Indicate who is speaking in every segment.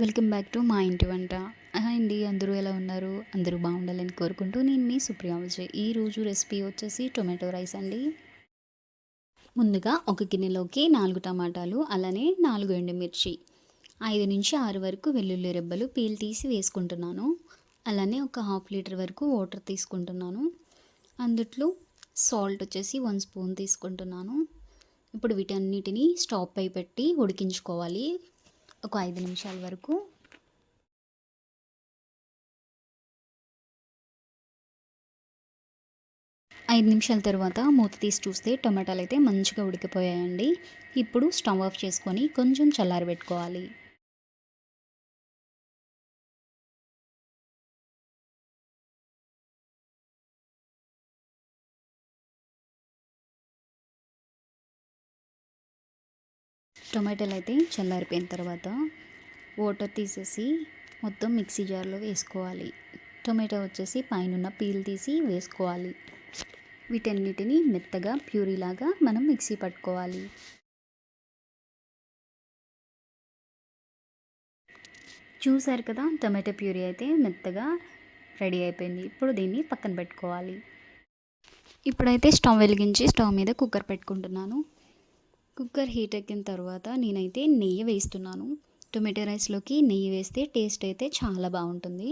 Speaker 1: Welcome back to మా ఇంటి వంట. హాయ్ అండి అందరూ ఎలా ఉన్నారు? అందరూ బాగుండాలని కోరుకుంటూ నేను మీ సుప్రియా విజయ్. ఈరోజు రెసిపీ వచ్చేసి టొమాటో రైస్ అండి. ముందుగా ఒక గిన్నెలోకి నాలుగు టమాటాలు అలానే నాలుగు ఎండుమిర్చి ఐదు నుంచి ఆరు వరకు వెల్లుల్లి రెబ్బలు పీల్ తీసి వేసుకుంటున్నాను. అలానే ఒక హాఫ్ లీటర్ వరకు వాటర్ తీసుకుంటున్నాను. అందుట్లో సాల్ట్ వచ్చేసి వన్ స్పూన్ తీసుకుంటున్నాను. ఇప్పుడు వీటన్నిటిని స్టవ్ పై పెట్టి ఉడికించుకోవాలి. ఒక ఐదు నిమిషాల వరకు. ఐదు నిమిషాల తర్వాత మూత తీసి చూస్తే టమాటాలు అయితే మంచిగా ఉడికిపోయాయండి. ఇప్పుడు స్టవ్ ఆఫ్ చేసుకొని కొంచెం చల్లారబెట్టుకోవాలి. టొమాటోలు అయితే చల్లారిపోయిన తర్వాత వాటర్ తీసేసి మొత్తం మిక్సీ జార్లో వేసుకోవాలి. టొమాటో వచ్చేసి పైన పీల్ తీసి వేసుకోవాలి. వీటన్నిటిని మెత్తగా ప్యూరీలాగా మనం మిక్సీ పట్టుకోవాలి. చూసారు కదా టొమాటో ప్యూరీ అయితే మెత్తగా రెడీ అయిపోయింది. ఇప్పుడు దీన్ని పక్కన పెట్టుకోవాలి. ఇప్పుడైతే స్టవ్ వెలిగించి స్టవ్ మీద కుక్కర్ పెట్టుకుంటున్నాను. కుక్కర్ హీట్ ఎక్కిన తర్వాత నేనైతే నెయ్యి వేస్తున్నాను టొమాటో రైస్లోకి నెయ్యి వేస్తే టేస్ట్ అయితే చాలా బాగుంటుంది.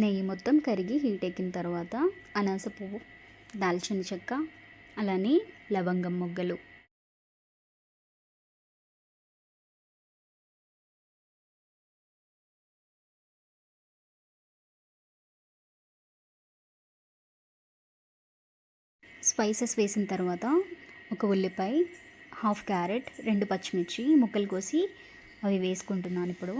Speaker 1: నెయ్యి మొత్తం కరిగి హీట్ ఎక్కిన తర్వాత అనాస పువ్వు దాల్చిన చెక్క అలానే లవంగం మొగ్గలు. స్పైసెస్ వేసిన తర్వాత ఒక ఉల్లిపాయ హాఫ్ క్యారెట్ రెండు పచ్చిమిర్చి ముక్కలు కోసి అవి వేసుకుంటున్నాను ఇప్పుడు.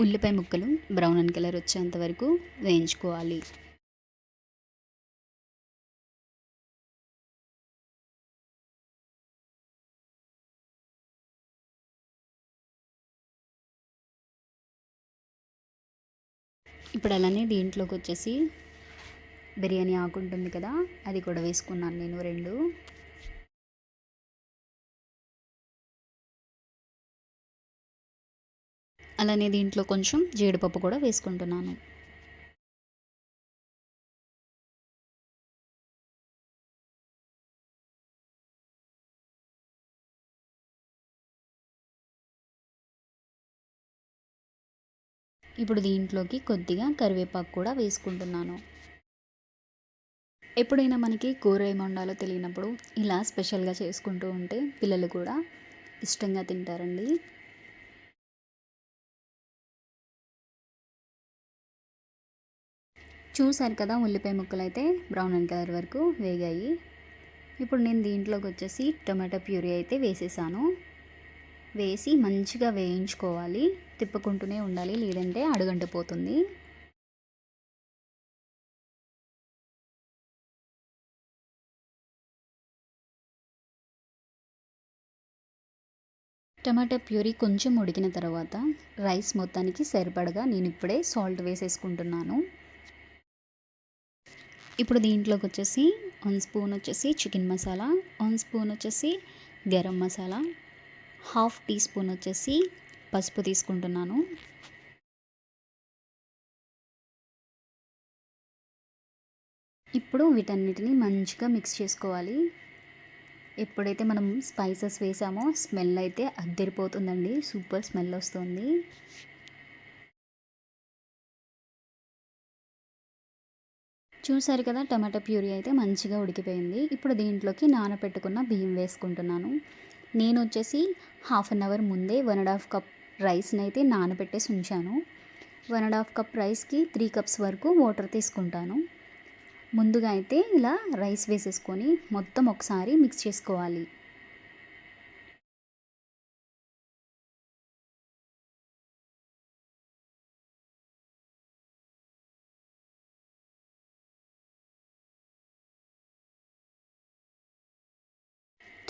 Speaker 1: ఉల్లిపాయ ముక్కలు బ్రౌన్ అండ్ కలర్ వచ్చేంత వరకు వేయించుకోవాలి. ఇప్పుడు అలానే దీంట్లోకి వచ్చేసి బిర్యానీ ఆకు ఉంటుంది కదా అది కూడా వేసుకున్నాను నేను రెండు. అలానే దీంట్లో కొంచెం జీడిపప్పు కూడా వేసుకుంటున్నాను. ఇప్పుడు దీంట్లోకి కొద్దిగా కరివేపాకు కూడా వేసుకుంటున్నాను. ఎప్పుడైనా మనకి కూర ఏమి వండాలో తెలియనప్పుడు ఇలా స్పెషల్గా చేసుకుంటూ ఉంటే పిల్లలు కూడా ఇష్టంగా తింటారండి. చూశారు కదా ఉల్లిపాయ ముక్కలు అయితే బ్రౌన్ అండ్ కలర్ వరకు వేగాయి. ఇప్పుడు నేను దీంట్లోకి వచ్చేసి టొమాటో ప్యూరీ అయితే వేసేసాను. వేసి మంచిగా వేయించుకోవాలి. తిప్పుకుంటూనే ఉండాలి. లేదంటే అడుగంటిపోతుంది. టమాటా ప్యూరీ కొంచెం ఉడికిన తర్వాత రైస్ మొత్తానికి సరిపడగా నేను ఇప్పుడే సాల్ట్ వేసేసుకుంటున్నాను. ఇప్పుడు దీంట్లోకి వచ్చేసి వన్ స్పూన్ వచ్చేసి చికెన్ మసాలా వన్ స్పూన్ వచ్చేసి garam masala half teaspoon వచ్చేసి పసుపు తీసుకుంటున్నాను. ఇప్పుడు వీటన్నిటిని మంచిగా మిక్స్ చేసుకోవాలి. ఎప్పుడైతే మనం స్పైసెస్ వేసామో స్మెల్ అయితే అద్దరిపోతుందండి. సూపర్ స్మెల్ వస్తుంది. చూసారు కదా టమాటా ప్యూరీ అయితే మంచిగా ఉడికిపోయింది. ఇప్పుడు దీంట్లోకి నానబెట్టుకున్న బియ్యం వేసుకుంటున్నాను. నేను వచ్చేసి హాఫ్ అన్ అవర్ ముందే వన్ అండ్ హాఫ్ కప్ రైస్ని అయితే నానబెట్టేసి ఉంచాను. వన్ అండ్ హాఫ్ కప్ రైస్కి త్రీ కప్స్ వరకు వాటర్ తీసుకుంటాను. ముందుగా అయితే ఇలా రైస్ వేసేసుకొని మొత్తం ఒకసారి మిక్స్ చేసుకోవాలి.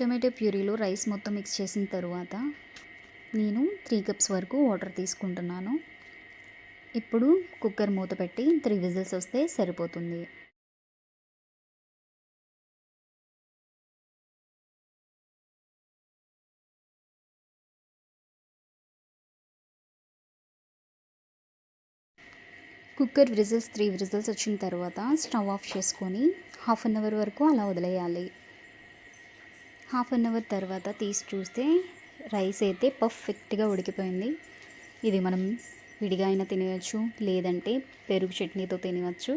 Speaker 1: టొమాటో ప్యూరీలో రైస్ మొత్తం మిక్స్ చేసిన తర్వాత నేను త్రీ కప్స్ వరకు వాటర్ తీసుకుంటున్నాను. ఇప్పుడు కుక్కర్ మూత పెట్టి త్రీ విజిల్స్ వస్తే సరిపోతుంది. కుక్కర్ విజిల్స్ త్రీ విజిల్స్ వచ్చిన తర్వాత స్టవ్ ఆఫ్ చేసుకొని హాఫ్ అన్ అవర్ వరకు అలా వదిలేయాలి. హాఫ్ అన్ అవర్ తర్వాత తీసి చూస్తే రైస్ అయితే పర్ఫెక్ట్గా ఉడికిపోయింది. ఇది మనం విడిగా అయినా తినవచ్చు లేదంటే పెరుగు చట్నీతో తినవచ్చు.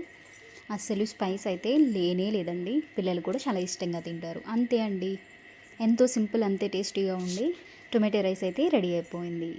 Speaker 1: అస్సలు స్పైస్ అయితే లేనే లేదండి. పిల్లలు కూడా చాలా ఇష్టంగా తింటారు. అంతే అండి. ఎంతో సింపుల్ అంతే టేస్టీగా ఉండి టొమాటో రైస్ అయితే రెడీ అయిపోయింది.